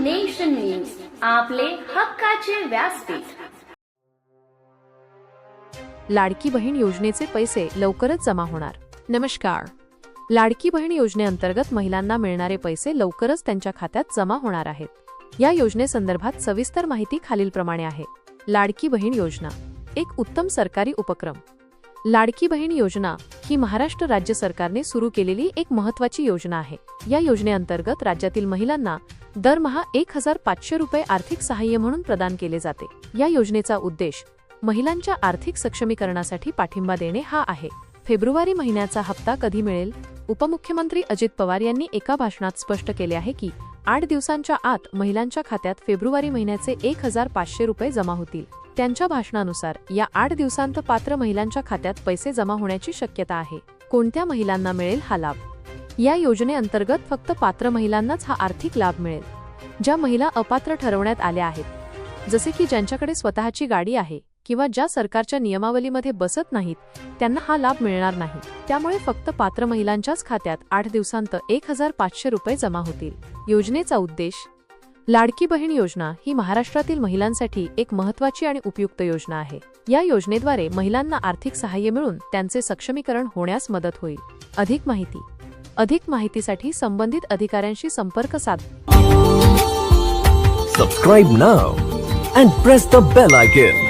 Nation news आपले हक्काचे व्यासपीठ. लाडकी बहीण योजनेचे पैसे लवकरच जमा होणार. नमस्कार. लाडकी बहीण योजनेअंतर्गत महिलांना मिळणारे पैसे लवकरच त्यांच्या खात्यात जमा होणार आहेत. या योजनेसंदर्भात सविस्तर माहिती खालीलप्रमाणे आहे. लाडकी बहीण योजना एक उत्तम सरकारी उपक्रम. लाडकी बहीण योजना ही महाराष्ट्र राज्य सरकारने सुरू केलेली एक महत्वाची योजना आहे. या योजनेअंतर्गत राज्यातील महिलांना दरमहा एक हजार पाचशे रुपये आर्थिक सहाय्य म्हणून प्रदान केले जाते. या योजनेचा उद्देश महिलांच्या आर्थिक सक्षमीकरणासाठी पाठिंबा देणे हा आहे. फेब्रुवारी महिन्याचा हप्ता कधी मिळेल? उपमुख्यमंत्री अजित पवार यांनी एका भाषणात स्पष्ट केले आहे की आठ दिवसांच्या आत महिलांच्या खात्यात फेब्रुवारी महिन्याचे एक हजार पाचशे रुपये जमा होतील. त्यांच्या भाषणानुसार या आठ दिवसांत पात्र महिलांच्या खात्यात पैसे जमा होण्याची शक्यता आहे. कोणत्या महिलांना मिळेल हा लाभ? या योजनेअंतर्गत फक्त पात्र महिलांनाच हा आर्थिक लाभ मिळेल. ज्या महिला अपात्र ठरवण्यात आल्या आहेत. जसे की ज्यांच्याकडे स्वतःची गाडी आहे. किंवा ज्या सरकारच्या नियमावलीमध्ये बसत नाहीत त्यांना हा लाभ मिळणार नाही. त्यामुळे फक्त पात्र महिलांच्याच खात्यात आठ दिवसांत एक हजार पाचशे रुपये जमा होतील. योजनेचा उद्देश लाडकी बहीण योजना ही महाराष्ट्रातील महिलांसाठी एक महत्वाची आणि उपयुक्त योजना आहे. या योजनेद्वारे महिलांना आर्थिक सहाय्य मिळून त्यांचे सक्षमीकरण होण्यास मदत होईल. अधिक माहिती अधिक माहितीसाठी संबंधित अधिकाऱ्यांशी संपर्क साध subscribe now and press the bell icon.